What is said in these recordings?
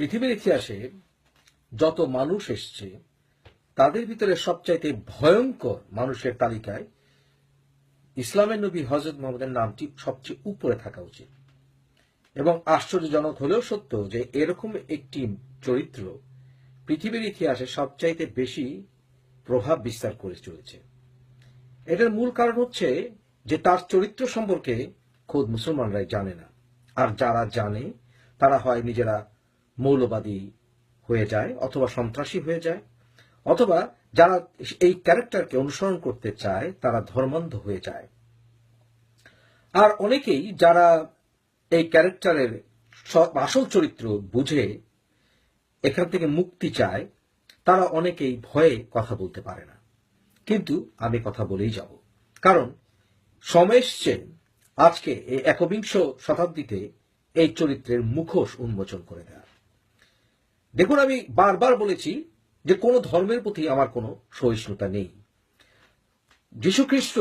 পৃথিবীর ইতিহাসে যত মানুষ এসছে, তাদের ভিতরে সবচাইতে ভয়ঙ্কর মানুষের তালিকায় ইসলামের নবী হজরত মোহাম্মদের নামটি সবচেয়ে উপরে থাকা উচিত। এবং আশ্চর্যজনক হলেও সত্য যে এরকম একটি চরিত্র পৃথিবীর ইতিহাসে সবচাইতে বেশি প্রভাব বিস্তার করে চলেছে। এটার মূল কারণ হচ্ছে যে তার চরিত্র সম্পর্কে খোদ মুসলমানরাই জানে না। আর যারা জানে, তারা হয় নিজেরা মৌলবাদী হয়ে যায় অথবা সন্ত্রাসী হয়ে যায়, অথবা যারা এই ক্যারেক্টারকে অনুসরণ করতে চায়, তারা ধর্মান্ধ হয়ে যায়। আর অনেকেই যারা এই ক্যারেক্টারের আসল চরিত্র বুঝে, এখান থেকে মুক্তি চায়, তারা অনেকেই ভয়ে কথা বলতে পারে না। কিন্তু আমি কথা বলেই যাব। কারণ সময় এসছে আজকে এই একবিংশ শতাব্দীতে এই চরিত্রের মুখোশ উন্মোচন করে দেয়া দেখুন, আমি বারবার বলেছি যে কোনো ধর্মের প্রতি আমার কোনো সহিষ্ণুতা নেই। যীশুখ্রিস্ট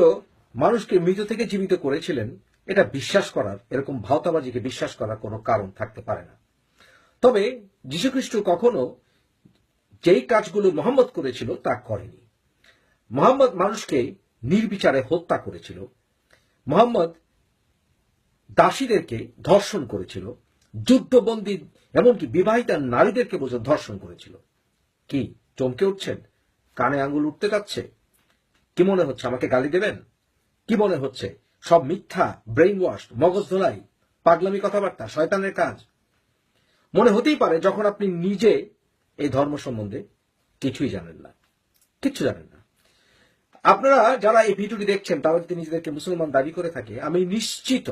মানুষকে মৃত থেকে জীবিত করেছিলেন, এটা বিশ্বাস করার, এরকম ভাওতাবাজিকে বিশ্বাস করার কোনো কারণ থাকতে পারে না। তবে যীশুখ্রিস্ট কখনো যেই কাজগুলো মোহাম্মদ করেছিল তা করেনি। মোহাম্মদ মানুষকে নির্বিচারে হত্যা করেছিল। মোহাম্মদ দাসীদেরকে ধর্ষণ করেছিল। যুদ্ধবন্দী, এমনকি বিবাহিতা নারীদেরকে পর্যন্ত ধর্ষণ করেছিল। কি, চমকে উঠছেন? কানে আঙ্গুল উঠতে যাচ্ছে? কি মনে হচ্ছে আমাকে গালি দেবেন? কি মনে হচ্ছে? সব মিথ্যা ব্রেইন ওয়াশ মগজ ধোলাই, পাগলামি কথাবার্তা, শয়তানের কাজ। মনে হতেই পারে যখন আপনি নিজে এই ধর্ম সম্বন্ধে কিছুই জানেন না। কিচ্ছু জানেন না। আপনারা যারা এই ভিডিওটি দেখছেন, তারা যদি নিজেদেরকে মুসলমান দাবি করে থাকে, আমি নিশ্চিত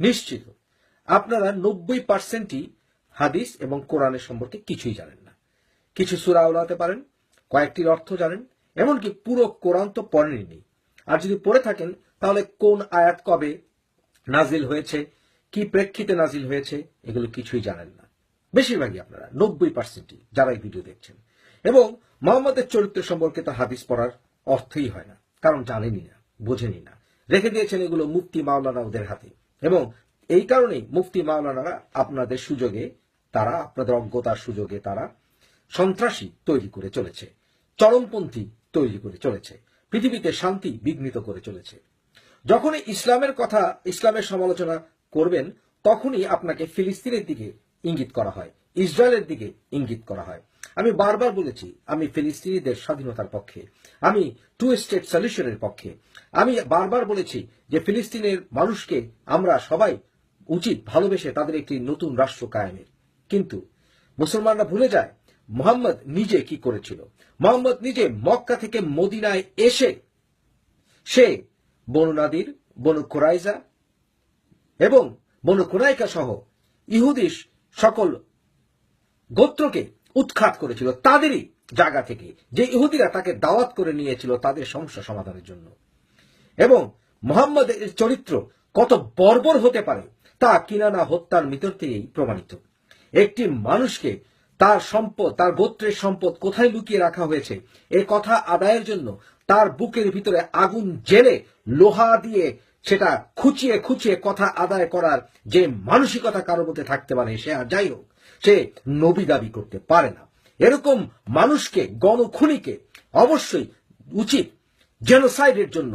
নিশ্চিত আপনারা নব্বই পার্সেন্টই হাদিস এবং কোরআনের সম্পর্কে কিছুই জানেন না। কিছু সুরা ওলাতে পারেন, কয়েকটির অর্থ জানেন, এমনকি পুরো কোরআন তো পড়েননি আর যদি পড়ে থাকেন, তাহলে কোন আয়াত কবে নাজিল হয়েছে, কি প্রেক্ষিতে নাজিল হয়েছে, এগুলো কিছুই জানেন না। বেশিরভাগই আপনারা নব্বই পার্সেন্টই যারা এই ভিডিও দেখছেন। এবং মোহাম্মদের চরিত্র সম্পর্কে তো হাদিস পড়ার অর্থই হয় না, কারণ জানেনই না বোঝেনি না। রেখে দিয়েছেন এগুলো মুক্তি মাওলানা ওদের হাতে। এবং এই কারণেই মুফতি মাওলানারা আপনাদের সুযোগে তারা, আপনাদের অজ্ঞতার সুযোগে তারা সন্ত্রাসী তৈরি করে চলেছে, চরমপন্থী তৈরি করে চলেছে, পৃথিবীতে শান্তি বিঘ্নিত করে চলেছে। যখনই ইসলামের কথা, ইসলামের সমালোচনা করবেন, তখনই আপনাকে ফিলিস্তিনের দিকে ইঙ্গিত করা হয়, ইসরায়েলের দিকে ইঙ্গিত করা হয়। আমি বারবার বলেছি, আমি ফিলিস্তিনিদের স্বাধীনতার পক্ষে, আমি টু স্টেট সলিউশনের পক্ষে। আমি বারবার বলেছি যে ফিলিস্তিনের মানুষকে আমরা সবাই উচিত ভালোবেসে তাদের একটি নতুন রাষ্ট্র কায়েমের। কিন্তু মুসলমানরা ভুলে যায় মোহাম্মদ নিজে কি করেছিল। মোহাম্মদ নিজে মক্কা থেকে মদিনায় এসে সে বনু নাদির, বনু কোরাইজা এবং বনু কোরাইকা সহ ইহুদিস সকল গোত্রকে উৎখাত করেছিল তাদেরই জায়গা থেকে। যে ইহুদিরা তাকে দাওয়াত করে নিয়েছিল তাদের সমস্যা সমাধানের জন্য। এবং মোহাম্মদের চরিত্র কত বর্বর হতে পারে তা কিনানা হত্যার ভিতর থেকেই প্রমাণিত। একটি মানুষকে তার সম্পদ, তার গোত্রের সম্পদ কোথায় লুকিয়ে রাখা হয়েছে, এ কথা আদায়ের জন্য তার বুকের ভিতরে আগুন জেলে লোহা দিয়ে সেটা খুচিয়ে খুচিয়ে কথা আদায় করার যে মানসিকতা কারোর মধ্যে থাকতে পারে, সে আর যাই হোক, সে নবী দাবি করতে পারে না। এরকম মানুষকে, গণখুনিকে অবশ্যই উচিত জেনোসাইডের জন্য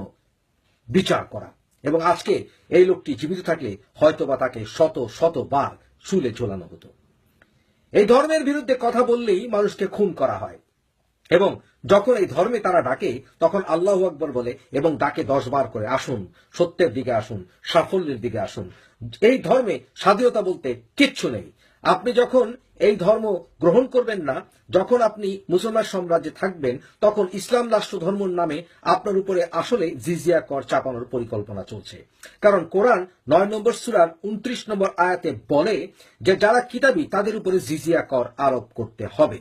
বিচার করা। এবং আজকে এই লোকটি জীবিত থাকলে হয়তোবা তাকে শত, শতবার চুলে ঝোলানো হতো। এই ধর্মের বিরুদ্ধে কথা বললেই মানুষকে খুন করা হয়। এবং যখন এই ধর্মে তারা ডাকে, তখন আল্লাহ আকবর বলে এবং ডাকে দশ বার করে, আসুন, সত্যের দিকে আসুন, সাফল্যের দিকে আসুন। এই ধর্মে স্বাধীনতা বলতে কিচ্ছু নেই। আপনি যখন এই ধর্ম গ্রহণ করবেন না। যখন আপনি মুসলমান সাম্রাজ্যে থাকবেন, তখন ইসলাম রাষ্ট্র ধর্মর নামে আপনার উপরে আসলে জিজিয়া কর চাপানোর পরিকল্পনা চলছে। কারণ কোরআন নয় নম্বর সুরার উনত্রিশ নম্বর আয়াতে বলে যে, যারা কিতাবী তাদের উপরে জিজিয়া কর আরোপ করতে হবে।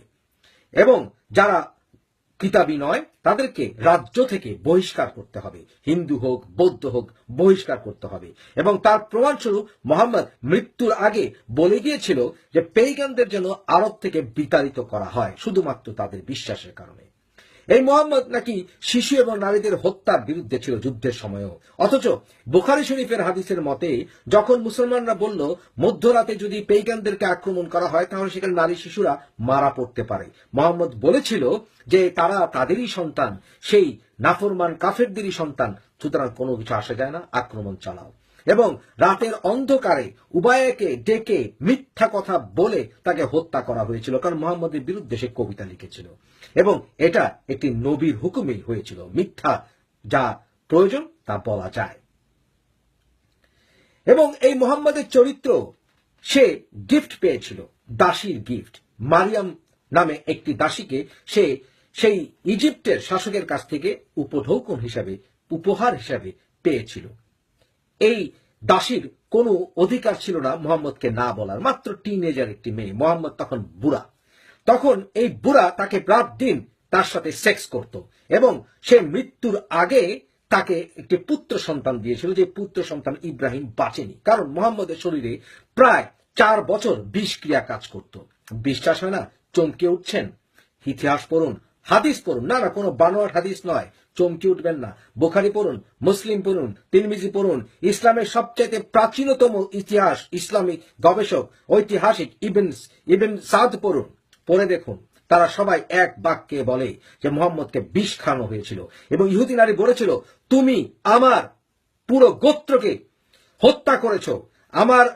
এবং যারা কিতাবী নয় তাদেরকে রাজ্য থেকে বহিষ্কার করতে হবে। হিন্দু হোক, বৌদ্ধ হোক, বহিষ্কার করতে হবে। এবং তার প্রমাণস্বরূপ মোহাম্মদ মৃত্যুর আগে বলে গিয়েছিল যে পেইগানদের যেন আরব থেকে বিতাড়িত করা হয়, শুধুমাত্র তাদের বিশ্বাসের কারণে। এই মোহাম্মদ নাকি শিশু এবং নারীদের হত্যার বিরুদ্ধে ছিল যুদ্ধের সময়ও। অথচ বুখারি শরীফের হাদিসের মতে, যখন মুসলমানরা বলল, মধ্যরাতে যদি পেইগানদেরকে আক্রমণ করা হয়, তাহলে সেখানে নারী শিশুরা মারা পড়তে পারে। মোহাম্মদ বলেছিল যে তারা তাদেরই সন্তান, সেই নাফরমান কাফেরদেরই সন্তান। সুতরাং কোনো কিছু আসা যায় না, আক্রমণ চালাও। এবং রাতের অন্ধকারে উবায়কে ডেকে মিথ্যা কথা বলে তাকে হত্যা করা হয়েছিল, কারণ মোহাম্মদের বিরুদ্ধে সে কবিতা লিখেছিল। এবং এটা একটি নবীর হুকুমেই হয়েছিল, মিথ্যা যা প্রয়োজন তা বলা যায়। এবং এই মোহাম্মদের চরিত্র সে গিফট পেয়েছিল, দাসীর গিফট মারিয়াম নামে একটি দাসীকে সে সেই ইজিপ্টের শাসকের কাছ থেকে উপঢৌকন হিসাবে, উপহার হিসাবে পেয়েছিল। এই দাসীর কোনো অধিকার ছিল না মোহাম্মদকে না বলার। মাত্র টিনেজার একটি মেয়ে, মোহাম্মদ তখন বুড়া। তখন এই বুড়া তাকে রাত দিন তার সাথে সেক্স করত এবং সে মৃত্যুর আগে তাকে একটি পুত্র সন্তান দিয়েছিল, যে পুত্র সন্তান ইব্রাহিম বাঁচেনি। কারণ মোহাম্মদের শরীরে প্রায় চার বছর বিষক্রিয়া কাজ করত। বিশ্বাস হয় না? চমকে উঠছেন। ইতিহাস পড়ুন, হাদিস পড়ুন। না না, কোনো বানোয়ার হাদিস নয়। চমকে উঠবেন না। বোখারি পড়ুন, মুসলিম পড়ুন, তিরমিজি পড়ুন। ইসলামের সবচাইতে প্রাচীনতম ইতিহাস ইসলামিক গবেষক, ঐতিহাসিক ইবেন ইবেন সাদ পড়ুন। পড়ে দেখুন, তারা সবাই এক বাক্যে বলে যে মোহাম্মদকে বিষ খাওয়ানো হয়েছিল এবং ইহুদি নারী বলেছিল, তুমি আমার পুরো গোত্রকে হত্যা করেছ। আমার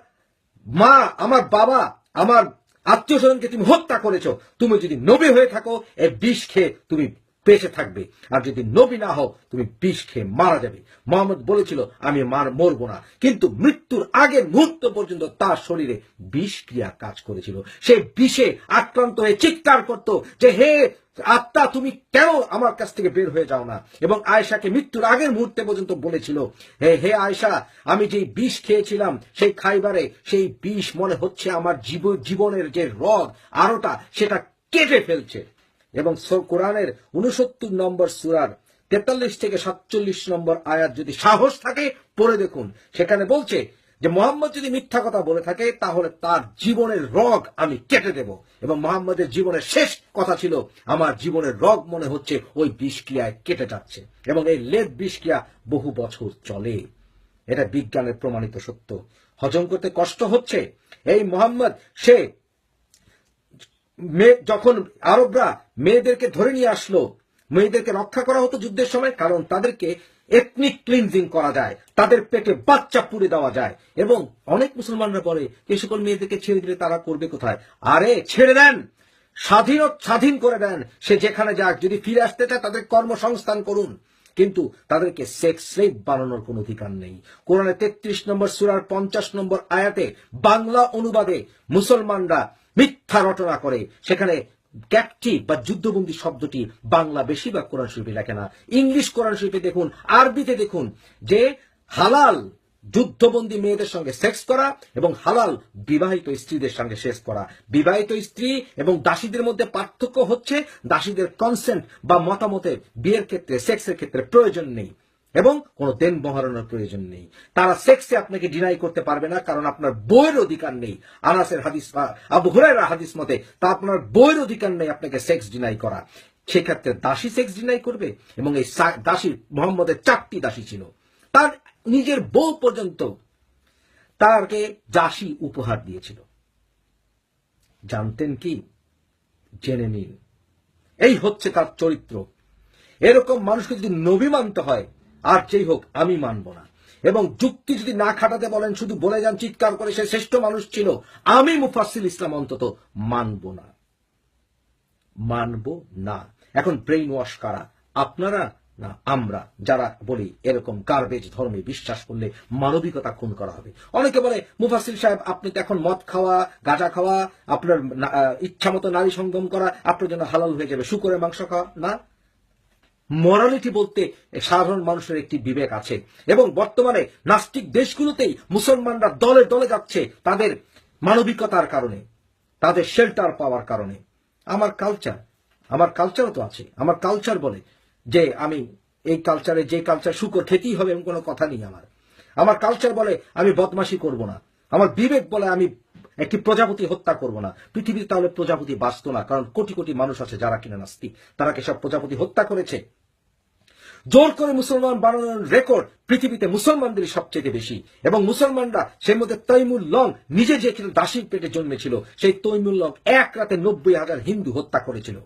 মা, আমার বাবা, আমার আত্মীয় স্বজনকে তুমি হত্যা করেছ। তুমি যদি নবী হয়ে থাকো, এ বিষ খেয়ে তুমি বেঁচে থাকবে। আর যদি নবী না হও, তুমি বিষ খেয়ে মারা যাবে। মোহাম্মদ বলেছিল, আমি মার, মরবো না। কিন্তু মৃত্যুর আগের মুহূর্ত পর্যন্ত তার শরীরে বিষ ক্রিয়া কাজ করেছিল। সে বিষে আক্রান্ত হয়ে চিৎকার করত যে, হে আত্মা, তুমি কেন আমার কাছ থেকে বের হয়ে যাও না? এবং আয়েশাকে মৃত্যুর আগের মুহূর্তে পর্যন্ত বলেছিল, হে হে আয়েশা, আমি যে বিষ খেয়েছিলাম, সেই খাইবারে সেই বিষ মনে হচ্ছে আমার জীব- জীবনের যে রগ, আরোটা, সেটা কেটে ফেলছে। এবং কোরআনের উনসত্তর নম্বর সুরার তেতাল্লিশ থেকে সাতচল্লিশ নম্বর আয়াত যদি সাহস থাকে, পড়ে দেখুন। সেখানে বলছে যে, মোহাম্মদ যদি মিথ্যা কথা বলে থাকে, তাহলে তার জীবনের রগ আমি কেটে দেব। এবং মোহাম্মদের জীবনের শেষ কথা ছিল, আমার জীবনের রগ মনে হচ্ছে ওই বিষক্রিয়ায় কেটে যাচ্ছে এবং এই লেদ বিষক্রিয়া বহু বছর চলে। এটা বিজ্ঞানের প্রমাণিত সত্য। হজম করতে কষ্ট হচ্ছে? এই মোহাম্মদ, সে যখন আরবরা মেয়েদেরকে ধরে নিয়ে আসলো, মেয়েদেরকে রক্ষা করা হতো যুদ্ধের সময়, কারণ তাদেরকে এথনিক ক্লিনজিং করা যায়, তাদের পেটে বাচ্চা পুড়ে দেওয়া যায়। এবং অনেক মুসলমানরা বলে যে সকল মেয়েদেরকে ছেড়ে দিলে তারা করবে কোথায়? আরে, ছেড়ে দেন! স্বাধীন স্বাধীন করে দেন। সে যেখানে যাক, যদি ফিরে আসতে চায়, তাদের কর্মসংস্থান করুন। কিন্তু তাদেরকে সেক্স স্লেভ বানানোর কোনো অধিকার নেই। কোরআনে তেত্রিশ নম্বর সুরার পঞ্চাশ নম্বর আয়াতে বাংলা অনুবাদে মুসলমানরা মিথ্যা রটনা করে। সেখানে ক্যাপটিভ বা যুদ্ধবন্দী শব্দটি বাংলা বেশিরভাগ কোরআন শরীফে লেখে না। ইংলিশ কোরআন শরীফে দেখুন, আরবিতে দেখুন যে হালাল যুদ্ধবন্দী মেয়েদের সঙ্গে সেক্স করা এবং হালাল বিবাহিত স্ত্রীদের সঙ্গে শেষ করা। বিবাহিত স্ত্রী এবং দাসীদের মধ্যে পার্থক্য হচ্ছে দাসীদের কনসেন্ট বা মতামতের বিয়ের ক্ষেত্রে, সেক্সের ক্ষেত্রে প্রয়োজন নেই। এবং কোনো দেন মহারণের প্রয়োজন নেই। তারা সেক্সে আপনাকে ডিনাই করতে পারবে না, কারণ আপনার বইয়ের অধিকার নেই। আনাসের হাদিস আবু হুরায়রা হাদিস মতে, তা আপনার বইয়ের অধিকার নেই আপনাকে সেক্স ডিনাই করা। সেক্ষেত্রে দাসী সেক্স ডিনাই করবে, এবং এই দাসী, মোহাম্মদের চারটি দাসী ছিল। তার নিজের বউ পর্যন্ত তাকে দাসী উপহার দিয়েছিল। জানতেন কি? জেনে নিন। এই হচ্ছে তার চরিত্র। এরকম মানুষকে যদি নবী মানতে হয় আর যেই হোক, আমি মানব না। এবং যুক্তি যদি না খাটাতে বলেন, শুধু বলে যান, চিৎকার করে সে শ্রেষ্ঠ মানুষ ছিল, আমি মুফাসিল ইসলাম অন্তত মানব না। মানব না। এখন ব্রেইন ওয়াশ কারা? আপনারা না আমরা, যারা বলি এরকম গার্বেজ ধর্মে বিশ্বাস করলে মানবিকতা খুন করা হবে। অনেকে বলে মুফাসিল সাহেব, আপনি তো এখন মদ খাওয়া, গাঁজা খাওয়া, আপনার ইচ্ছা মতো নারী সঙ্গম করা, আপনার জন্য হালাল হয়ে যাবে, শুকরের মাংস খাওয়া। না। মরালিটি বলতে সাধারণ মানুষের একটি বিবেক আছে এবং বর্তমানে নাস্তিক দেশগুলোতেই মুসলমানরা দলে দলে যাচ্ছে তাদের মানবিকতার কারণে, তাদের শেল্টার পাওয়ার কারণে। আমার কালচার আমার কালচারও তো আছে। আমার কালচার বলে যে আমি এই কালচারে যে কালচার শুকর খেতেই হবে এমন কোনো কথা নেই আমার। আমার কালচার বলে আমি বদমাশি করব না। আমার বিবেক বলে আমি একটি প্রজাপতি হত্যা করব না। পৃথিবীতে তাহলে প্রজাপতি বাঁচত না, কারণ কোটি কোটি মানুষ আছে যারা কিনা নাস্তিক। তারা কি সব প্রজাপতি হত্যা করেছে? জোর করে মুসলমান বানানোর রেকর্ড পৃথিবীতে মুসলমানদেরই সবচেয়ে বেশি। এবং মুসলমানরা সেই মধ্যে তৈমুল লং নিজে যে দাসীর পেটে জন্মেছিল, সেই তৈমুল লং এক রাতে নব্বই হাজার হিন্দু হত্যা করেছিল।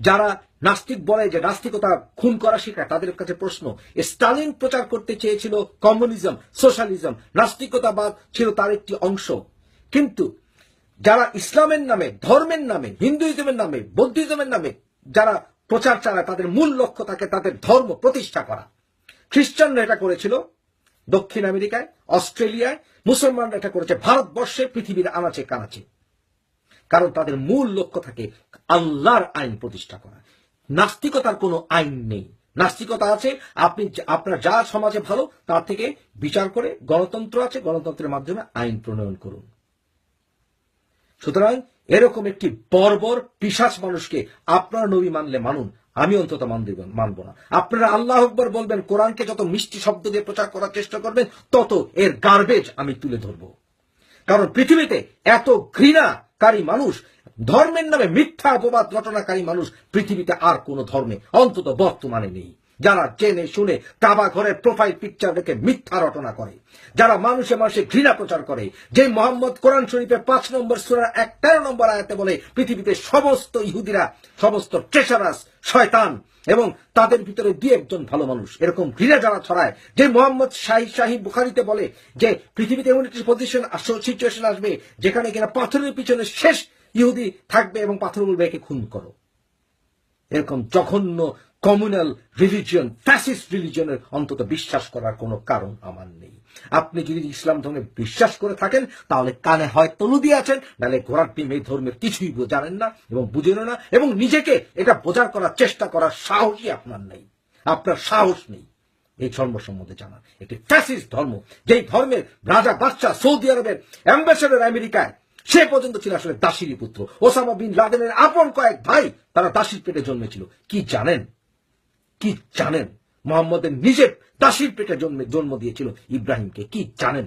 যারা নাস্তিক বলে যে নাস্তিকতা খুন করা শেখায়, তাদের কাছে প্রশ্ন, স্টালিন প্রচার করতে চেয়েছিল কমিউনিজম, সোশ্যালিজম, নাস্তিকতাবাদ ছিল তার একটি অংশ। কিন্তু যারা ইসলামের নামে, ধর্মের নামে, হিন্দুইজমের নামে, বৌদ্ধিজমের নামে, যারা প্রচার চালায়, তাদের মূল লক্ষ্য থাকে তাদের ধর্ম প্রতিষ্ঠা করা। খ্রিস্টানরা এটা করেছিল দক্ষিণ আমেরিকায়, অস্ট্রেলিয়ায়, মুসলমানরা এটা করেছে ভারতবর্ষে, পৃথিবীর আনাচে কানাচে। কারণ তাদের মূল লক্ষ্য থাকে আল্লাহর আইন প্রতিষ্ঠা করা। নাস্তিকতার কোনো আইন নেই। নাস্তিকতা আছে, আপনি আপনার যা সমাজে ভালো, তার থেকে বিচার করে গণতন্ত্র আছে, গণতন্ত্রের মাধ্যমে আইন প্রণয়ন করুন। সুতরাং এরকম একটি বর্বর পিসাস মানুষকে আপনার নবী মানলে মানুন, আমি অন্তত মানব না। আপনারা আল্লাহ আকবর বলবেন, কোরআনকে যত মিষ্টি শব্দ দিয়ে প্রচার করার চেষ্টা করবেন, তত এর গার্বেজ আমি তুলে ধরব। কারণ পৃথিবীতে এত ঘৃণাকারী মানুষ, ধর্মের নামে মিথ্যা অপবাদ রটনাকারী মানুষ পৃথিবীতে আর কোনো ধর্মে, অন্তত বর্তমানে নেই। যারা জেনে শুনে কাবা ঘরের প্রোফাইল পিকচার রেখে মিথ্যা রটনা করে, যারা মানুষে মানুষে ঘৃণা প্রচার করে, যে মোহাম্মদ কোরআন শরীফে পাঁচ নম্বর সুরার এক তেরো নম্বর আয়াতে বলে, পৃথিবীতে সমস্ত ইহুদিরা, সমস্ত ট্রেসারাস শয়তান এবং তাদের ভিতরে দুই একজন ভালো মানুষ। এরকম ঘৃণা যারা ছড়ায়, যে মোহাম্মদ শাহি শাহি বুখারিতে বলে যে, পৃথিবীতে এমন একটি পজিশন সিচুয়েশন আসবে, যেখানে কিনা পাথরের পিছনে শেষ ইহুদি থাকবে এবং পাথর বলবে খুন করো। এরকম জঘন্য কমিউনাল রিলিজিয়ন ফ্যাসিস্ট রিলিজিয়নের অন্তত বিশ্বাস করার কোনো কারণ আমার নেই। আপনি যদি ইসলাম ধর্মে বিশ্বাস করে থাকেন, তাহলে কানে হয় তলু দিয়ে আছেন নাহলে ঘোড়ার টিম এই ধর্মের কিছুই জানেন না এবং বুঝেন না এবং নিজেকে এটা বোঝার করার চেষ্টা করার সাহসই আপনার নেই। আপনার সাহস নেই। এই ধর্ম সম্বন্ধে জানা একটি ফ্যাসিস্ট ধর্ম, যেই ধর্মের রাজা বাচ্চা সৌদি আরবের অ্যাম্বাসেডর আমেরিকায় সে পর্যন্ত ছিল আসলে দাসিরই পুত্র। ওসামা বিন লাদেনের আপন কয়েক ভাই, তারা দাসির পেটে জন্মেছিল। কি জানেন? কি জানেন? মোহাম্মদের নিজের দাসির পেটে জন্মে জন্ম দিয়েছিল ইব্রাহিমকে। কি জানেন?